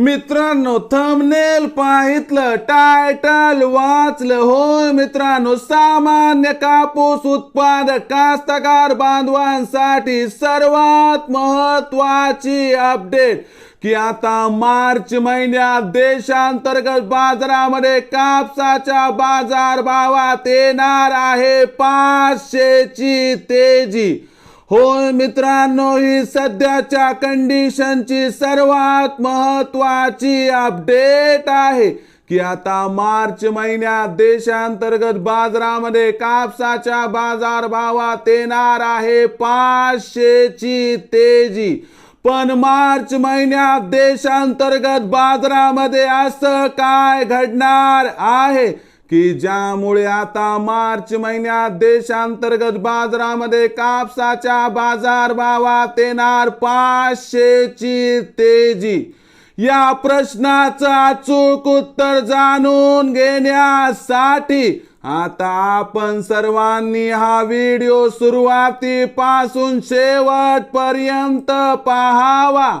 मित्रांनो thumbnail पाहितलं title वाचलं. होय मित्रांनो सामान्य कापूस उत्पादक कास्तकार बांधवांसाठी सर्वात महत्वाची अपडेट की आता मार्च महिन्यात देशांतर्गत बाजारामध्ये कापसाच्या बाजार भावात येणार आहे पाचशेची तेजी. होय मित्रांनो ही सध्याच्या कंडिशनची सर्वात महत्वाची अपडेट आहे की आता मार्च महिन्यात देशांतर्गत बाजारामध्ये कापसाच्या बाजार भावात येणार आहे पाचशेची तेजी. पण मार्च महिन्यात देशांतर्गत बाजारामध्ये असं काय घडणार आहे? की ज्यामुळे आता मार्च महिन्यात देशांतर्गत बाजारामध्ये कापसाच्या बाजार भावात येणार पाचशेची तेजी. या प्रश्नाचं अचूक उत्तर जाणून घेण्यासाठी आता आपण सर्वांनी हा व्हिडिओ सुरुवातीपासून शेवटपर्यंत पाहावा.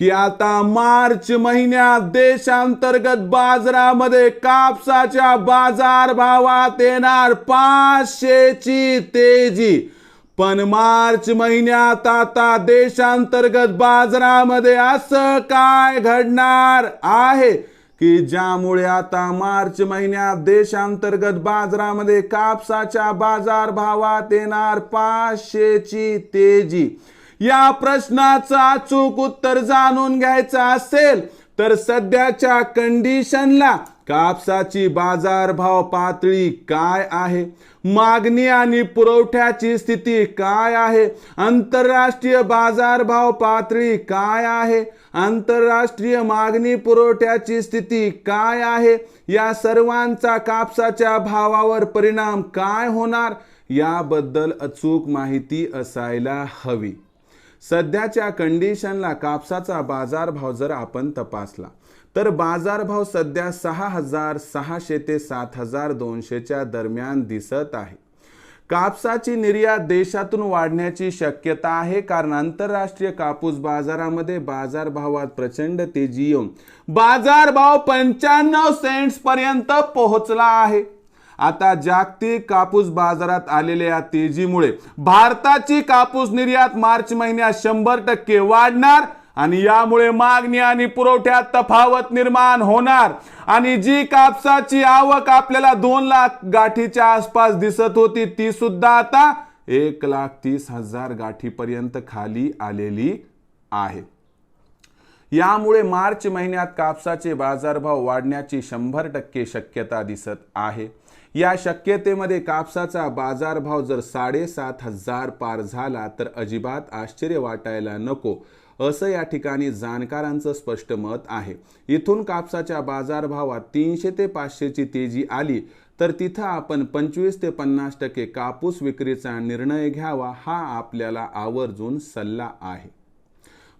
की आता मार्च महिन्यात देशांतर्गत बाजारामध्ये कापसाच्या बाजार भावात येणार पाचशेची तेजी. पण मार्च महिन्यात आता देशांतर्गत बाजारामध्ये असं काय घडणार आहे? की ज्यामुळे आता मार्च महिन्यात देशांतर्गत बाजारामध्ये कापसाच्या बाजार भावात येणार पाचशेची तेजी. या प्रश्नाचं अचूक उत्तर जाणून घ्यायचं असेल तर सध्याच्या कंडिशनला कापसाची बाजारभाव पातळी काय आहे? मागणी आणि पुरवठ्याची स्थिती काय आहे? आंतरराष्ट्रीय बाजारभाव पातळी काय आहे? आंतरराष्ट्रीय मागणी पुरवठ्याची स्थिती काय आहे? या सर्वांचा कापसाच्या भावावर परिणाम काय होणार? याबद्दल अचूक माहिती असायला हवी. सध्याच्या कंडिशनला कापसाचा बाजारभाव जर आपण तपासला तर बाजारभाव सध्या सहा हजार सहाशे ते सात हजार दोनशेच्या दरम्यान दिसत आहे. कापसाची निर्यात देशातून वाढण्याची शक्यता आहे कारण आंतरराष्ट्रीय कापूस बाजारामध्ये बाजारभावात प्रचंड तेजी येऊन बाजारभाव पंच्याण्णव सेंट्स पर्यंत पोहोचला आहे. आता जागतिक कापूस बाजारात आलेल्या तेजीमुळे भारताची कापूस निर्यात मार्च महिन्यात शंभर टक्के वाढणार आणि यामुळे मागणी आणि पुरवठ्यात तफावत निर्माण होणार. आणि जी कापसाची आवक आपल्याला दोन लाख गाठीच्या आसपास दिसत होती ती सुद्धा आता एक लाख तीस हजार गाठीपर्यंत खाली आलेली आहे. यामुळे मार्च महिन्यात कापसाचे बाजारभाव वाढण्याची शंभर टक्के शक्यता दिसत आहे. या शक्यतेमध्ये कापसाचा बाजारभाव जर साडेसात हजार पार झाला तर अजिबात आश्चर्य वाटायला नको असं या ठिकाणी जाणकारांचं स्पष्ट मत आहे. इथून कापसाच्या बाजारभावात तीनशे ते पाचशेची तेजी आली तर तिथं आपण पंचवीस ते पन्नास टक्के कापूस विक्रीचा निर्णय घ्यावा हा आपल्याला आवर्जून सल्ला आहे.